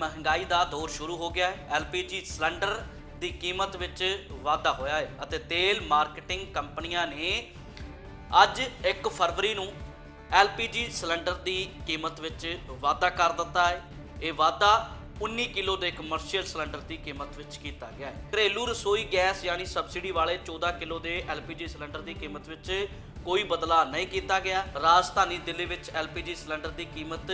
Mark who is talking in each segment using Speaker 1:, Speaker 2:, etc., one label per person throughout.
Speaker 1: ਮਹਿੰਗਾਈ ਦਾ ਦੌਰ ਸ਼ੁਰੂ ਹੋ ਗਿਆ ਹੈ। ਐਲਪੀਜੀ ਸਿਲੰਡਰ ਦੀ ਕੀਮਤ ਵਿੱਚ ਵਾਧਾ ਹੋਇਆ ਹੈ ਅਤੇ ਤੇਲ ਮਾਰਕੀਟਿੰਗ ਕੰਪਨੀਆਂ ਨੇ ਅੱਜ 1 ਫਰਵਰੀ ਨੂੰ ਐਲਪੀਜੀ ਸਿਲੰਡਰ ਦੀ ਕੀਮਤ ਵਿੱਚ ਵਾਧਾ ਕਰ ਦਿੱਤਾ ਹੈ। ਇਹ ਵਾਧਾ 19 ਕਿਲੋ ਦੇ ਕਮਰਸ਼ੀਅਲ ਸਿਲੰਡਰ ਦੀ ਕੀਮਤ ਵਿੱਚ ਕੀਤਾ ਗਿਆ ਹੈ। ਘਰੇਲੂ ਰਸੋਈ ਗੈਸ ਯਾਨੀ ਸਬਸਿਡੀ ਵਾਲੇ 14 ਕਿਲੋ ਦੇ ਐਲਪੀਜੀ ਸਿਲੰਡਰ ਦੀ ਕੀਮਤ ਵਿੱਚ ਕੋਈ ਬਦਲਾਅ ਨਹੀਂ ਕੀਤਾ ਗਿਆ। ਰਾਜਧਾਨੀ ਦਿੱਲੀ ਵਿੱਚ ਐਲਪੀਜੀ ਸਿਲੰਡਰ ਦੀ ਕੀਮਤ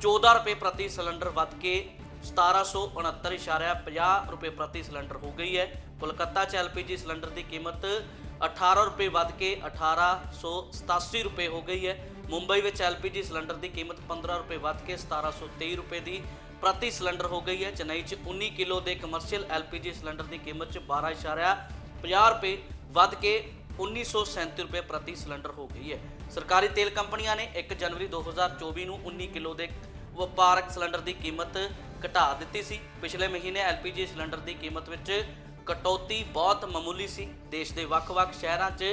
Speaker 1: 14 ਰੁਪਏ ਪ੍ਰਤੀ ਸਿਲੰਡਰ ਵੱਧ ਕੇ 1769.50 ਰੁਪਏ ਪ੍ਰਤੀ ਸਿਲੰਡਰ ਹੋ ਗਈ ਹੈ। ਕੋਲਕਾਤਾ 'ਚ ਐਲਪੀਜੀ ਸਿਲੰਡਰ ਦੀ ਕੀਮਤ 18 ਰੁਪਏ ਵੱਧ ਕੇ 1887 ਰੁਪਏ ਹੋ ਗਈ ਹੈ। ਮੁੰਬਈ ਵਿੱਚ ਐਲਪੀਜੀ ਸਿਲੰਡਰ ਦੀ ਕੀਮਤ 15 ਰੁਪਏ ਵੱਧ ਕੇ 1723 ਰੁਪਏ ਦੀ ਪ੍ਰਤੀ ਸਿਲੰਡਰ ਹੋ ਗਈ ਹੈ। ਚੇਨਈ 'ਚ 19 ਕਿਲੋ ਦੇ ਕਮਰਸ਼ੀਅਲ ਐਲਪੀਜੀ ਸਿਲੰਡਰ ਦੀ ਕੀਮਤ 'ਚ 12.50 ਰੁਪਏ ਵੱਧ ਕੇ 1937 ਰੁਪਏ ਪ੍ਰਤੀ ਸਿਲੰਡਰ ਹੋ ਗਈ ਹੈ। ਸਰਕਾਰੀ ਤੇਲ ਕੰਪਨੀਆਂ ਨੇ 1 ਜਨਵਰੀ 2024 ਨੂੰ 19 ਕਿਲੋ ਦੇ ਵਪਾਰਕ ਸਿਲੰਡਰ ਦੀ ਕੀਮਤ ਘਟਾ ਦਿੱਤੀ ਸੀ। ਪਿਛਲੇ ਮਹੀਨੇ ਐਲਪੀਜੀ ਸਿਲੰਡਰ ਦੀ ਕੀਮਤ ਵਿੱਚ ਕਟੌਤੀ ਬਹੁਤ ਮਾਮੂਲੀ ਸੀ। ਦੇਸ਼ ਦੇ ਵੱਖ-ਵੱਖ ਸ਼ਹਿਰਾਂ 'ਚ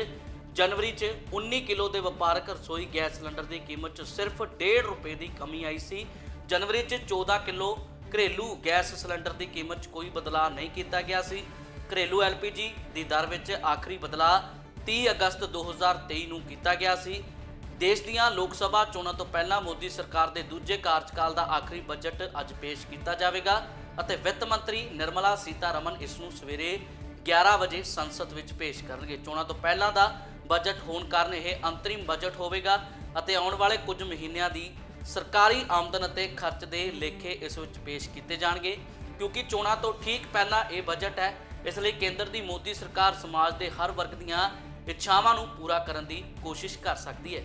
Speaker 1: ਜਨਵਰੀ 'ਚ 19 ਕਿਲੋ ਦੇ ਵਪਾਰਕ ਰਸੋਈ ਗੈਸ ਸਿਲੰਡਰ ਦੀ ਕੀਮਤ 'ਚ ਸਿਰਫ 1.5 ਰੁਪਏ ਦੀ ਕਮੀ ਆਈ ਸੀ। ਜਨਵਰੀ 'ਚ 14 ਕਿਲੋ ਘਰੇਲੂ ਗੈਸ ਸਿਲੰਡਰ ਦੀ ਕੀਮਤ 'ਚ ਕੋਈ ਬਦਲਾਅ ਨਹੀਂ ਕੀਤਾ ਗਿਆ ਸੀ। ਘਰੇਲੂ ਐਲਪੀਜੀ ਦੀ ਦਰ ਵਿੱਚ ਆਖਰੀ ਬਦਲਾਅ 30 ਅਗਸਤ 2023 ਨੂੰ ਕੀਤਾ ਗਿਆ ਸੀ। ਦੇਸ਼ ਦੀਆਂ ਲੋਕ ਸਭਾ ਚੋਣਾਂ ਤੋਂ ਪਹਿਲਾਂ ਮੋਦੀ ਸਰਕਾਰ ਦੇ ਦੂਜੇ ਕਾਰਜਕਾਲ ਦਾ ਆਖਰੀ ਬਜਟ ਅੱਜ ਪੇਸ਼ ਕੀਤਾ ਜਾਵੇਗਾ ਅਤੇ ਵਿੱਤ ਮੰਤਰੀ ਨਿਰਮਲਾ ਸੀਤਾਰਮਨ ਇਸ ਨੂੰ ਸਵੇਰੇ 11 ਵਜੇ ਸੰਸਦ ਵਿੱਚ ਪੇਸ਼ ਕਰਨਗੇ। ਚੋਣਾਂ ਤੋਂ ਪਹਿਲਾਂ ਦਾ ਬਜਟ ਹੋਣ ਕਾਰਨ ਇਹ ਅੰਤਰਿਮ ਬਜਟ ਹੋਵੇਗਾ ਅਤੇ ਆਉਣ ਵਾਲੇ ਕੁਝ ਮਹੀਨਿਆਂ ਦੀ ਸਰਕਾਰੀ ਆਮਦਨ ਅਤੇ ਖਰਚ ਦੇ ਲੇਖੇ ਇਸ ਵਿੱਚ ਪੇਸ਼ ਕੀਤੇ ਜਾਣਗੇ, ਕਿਉਂਕਿ ਚੋਣਾਂ ਤੋਂ ਠੀਕ ਪਹਿਲਾਂ ਇਹ ਬਜਟ ਹੈ। ਇਸ ਲਈ ਕੇਂਦਰ ਦੀ ਮੋਦੀ ਸਰਕਾਰ ਸਮਾਜ ਦੇ ਹਰ ਵਰਗ ਦੀਆਂ ਇੱਛਾਵਾਂ ਨੂੰ ਪੂਰਾ ਕਰਨ ਦੀ ਕੋਸ਼ਿਸ਼ ਕਰ ਸਕਦੀ ਹੈ।